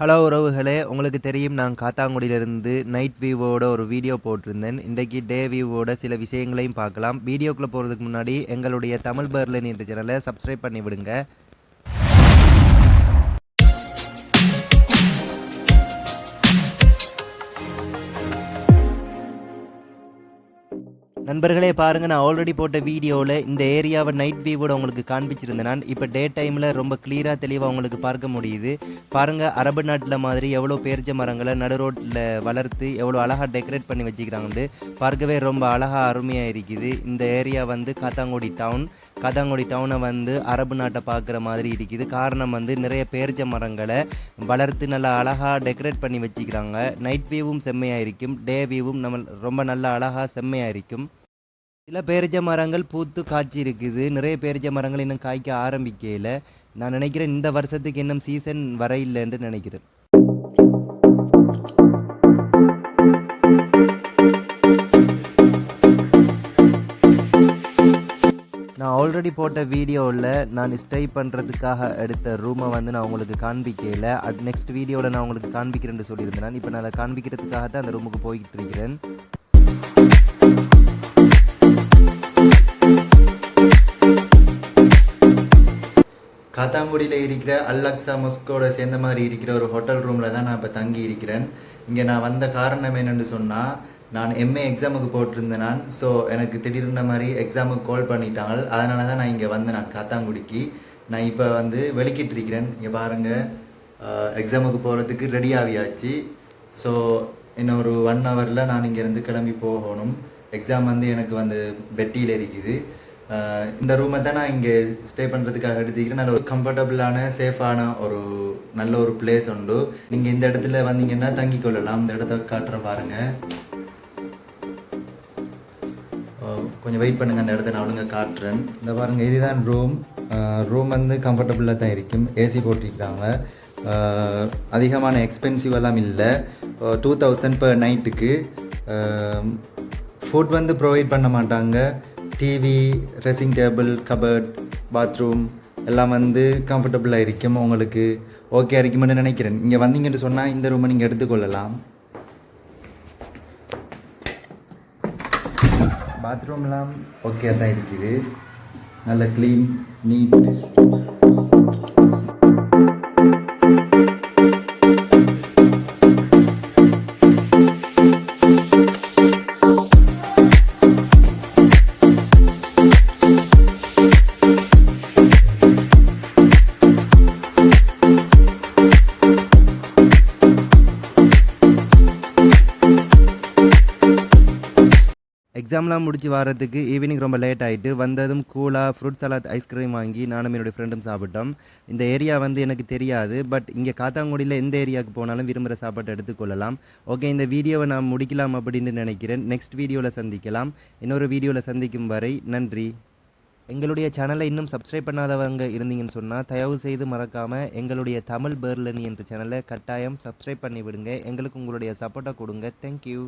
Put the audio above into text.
Hello உறவுகளே. உங்களுக்கு தெரியும் நான் காத்தாங்குடியிலிருந்து நைட் வியூவோட ஒரு வீடியோ போட்டிருந்தேன். இன்றைக்கி டே வியூவோட சில விஷயங்களையும் பார்க்கலாம். வீடியோக்குள்ளே போகிறதுக்கு முன்னாடி எங்களுடைய தமிழ் பர்லன் என்ற சேனலை சப்ஸ்கிரைப் பண்ணி விடுங்க நண்பர்களே பாருங்க நான் ஆல்ரெடி போட்ட வீடியோவில் இந்த ஏரியாவை நைட் வியூவோட உங்களுக்கு காண்பிச்சிருந்தேன் நான். இப்போ டே டைமில் ரொம்ப கிளியராக தெளிவாக உங்களுக்கு பார்க்க முடியுது. பாருங்க அரபு நாட்டில் மாதிரி எவ்வளோ பேரிச்ச மரங்களை நடு ரோட்டில் வளர்த்து எவ்வளோ அழகாக டெக்கரேட் பண்ணி வச்சுக்கிறாங்கன்னு பார்க்கவே ரொம்ப அழகாக அருமையாக இருக்குது. இந்த ஏரியா வந்து காத்தாங்குடி டவுன் காத்தாங்குடி டவுனை வந்து அரபு நாட்டை பார்க்குற மாதிரி இருக்குது. காரணம் வந்து நிறைய பேரிச்ச மரங்களை வளர்த்து நல்லா அழகாக டெக்கரேட் பண்ணி வச்சுக்கிறாங்க. நைட் வியூவும் செம்மையாக இருக்கும். டே வியூவும் நம்ம ரொம்ப நல்லா அழகாக செம்மையாக இருக்கும். சில பேரிச்ச மரங்கள் பூத்து காய்ச்சி இருக்குது. நிறைய பேரிச்ச மரங்கள் இன்னும் காய்க்க ஆரம்பிக்கல நான் நினைக்கிறேன் இந்த வருஷத்துக்கு இன்னும் சீசன் வர இல்லைன்னு நினைக்கிறேன். நான் ஆல்ரெடி போட்ட வீடியோவில் நான் ஸ்டே பண்ணுறதுக்காக எடுத்த ரூமை வந்து நான் உங்களுக்கு காண்பிக்கல அட் நெக்ஸ்ட் வீடியோவில் நான் உங்களுக்கு காண்பிக்கிறேன்னு சொல்லியிருந்தேன். இப்போ நான் அதை காண்பிக்கிறதுக்காக தான் அந்த ரூமுக்கு போய்கிட்டு இருக்கிறேன். காத்தாங்குடியில் இருக்கிற அல்லக்ஸா மொஸ்கோட சேர்ந்த மாதிரி இருக்கிற ஒரு ஹோட்டல் ரூமில் தான் நான் இப்போ தங்கி இருக்கிறேன். இங்கே நான் வந்த காரணம் என்னென்னு சொன்னால் நான் எம்ஏ எக்ஸாமுக்கு போட்டிருந்தேன் நான் ஸோ எனக்கு திடீர்னு மாதிரி எக்ஸாமுக்கு கால் பண்ணிட்டாங்க. அதனால தான் நான் இங்கே வந்தேன் நான் காத்தாங்குடிக்கு. நான் இப்போ வந்து வெளிக்கிட்டு இருக்கிறேன். இங்கே பாருங்கள் எக்ஸாமுக்கு போகிறதுக்கு ரெடி ஆகியாச்சு. ஸோ இன்னும் ஒரு ஒன் ஹவரில் நான் இங்கேருந்து கிளம்பி போகணும். எக்ஸாம் வந்து எனக்கு வந்து பெட்டியில் இருக்குது. இந்த ரூமை தான் நான் இங்கே ஸ்டே பண்ணுறதுக்காக எடுத்துக்கிறேன். நல்ல ஒரு கம்ஃபர்டபுளான சேஃபான ஒரு நல்ல ஒரு பிளேஸ் உண்டு. நீங்கள் இந்த இடத்துல வந்தீங்கன்னா தங்கி கொள்ளலாம். இந்த இடத்த காட்டுறேன் பாருங்கள் கொஞ்சம் வெயிட் பண்ணுங்கள் அந்த இடத்த நான் ஒழுங்காக காட்டுறேன். இந்த பாருங்கள் இதுதான் ரூம் ரூம் வந்து கம்ஃபர்டபுளாக தான் இருக்கும். ஏசி போட்டிருக்கிறாங்க அதிகமான எக்ஸ்பென்சிவ் எல்லாம் இல்லை. டூ தௌசண்ட் பர் நைட்டுக்கு ஃபுட் வந்து ப்ரொவைட் பண்ண மாட்டாங்க. TV dressing table cupboard bathroom எல்லாம் வந்து கம்ஃபர்டபுளாக இருக்கும். உங்களுக்கு ஓகே இருக்குமென்னு நினைக்கிறேன். இங்கே வந்தீங்கன்னு சொன்னால் இந்த ரூமை நீங்கள் எடுத்துக்கொள்ளலாம். பாத்ரூம்லாம் ஓகே தான் இருக்குது. நல்ல க்ளீன் நீட் எக்ஸாம்லாம் முடிச்சு வரதுக்கு ஈவினிங் ரொம்ப லேட் ஆகிட்டு வந்ததும் கூலாக ஃப்ரூட் சலாத் ஐஸ்கிரீம் வாங்கி நானும் என்னுடைய ஃப்ரெண்டும் சாப்பிட்டோம். இந்த ஏரியா வந்து எனக்கு தெரியாது பட் இங்கே காத்தாங்குடியில் எந்த ஏரியாவுக்கு போனாலும் விரும்புகிற சாப்பாட்டை எடுத்துக்கொள்ளலாம் ஓகே இந்த வீடியோவை நான் முடிக்கலாம் அப்படின்னு நினைக்கிறேன். நெக்ஸ்ட் வீடியோவில் சந்திக்கலாம். இன்னொரு வீடியோவில் சந்திக்கும் வரை நன்றி. எங்களுடைய சேனலை இன்னும் சப்ஸ்கிரைப் பண்ணாதவங்க இருந்தீங்கன்னு சொன்னால் தயவு செய்து மறக்காமல் எங்களுடைய தமிழ் பேர்லனி என்ற சேனலை கட்டாயம் சப்ஸ்கிரைப் பண்ணி விடுங்க எங்களுக்கு உங்களுடைய சப்போர்ட்டை கொடுங்க. தேங்க்யூ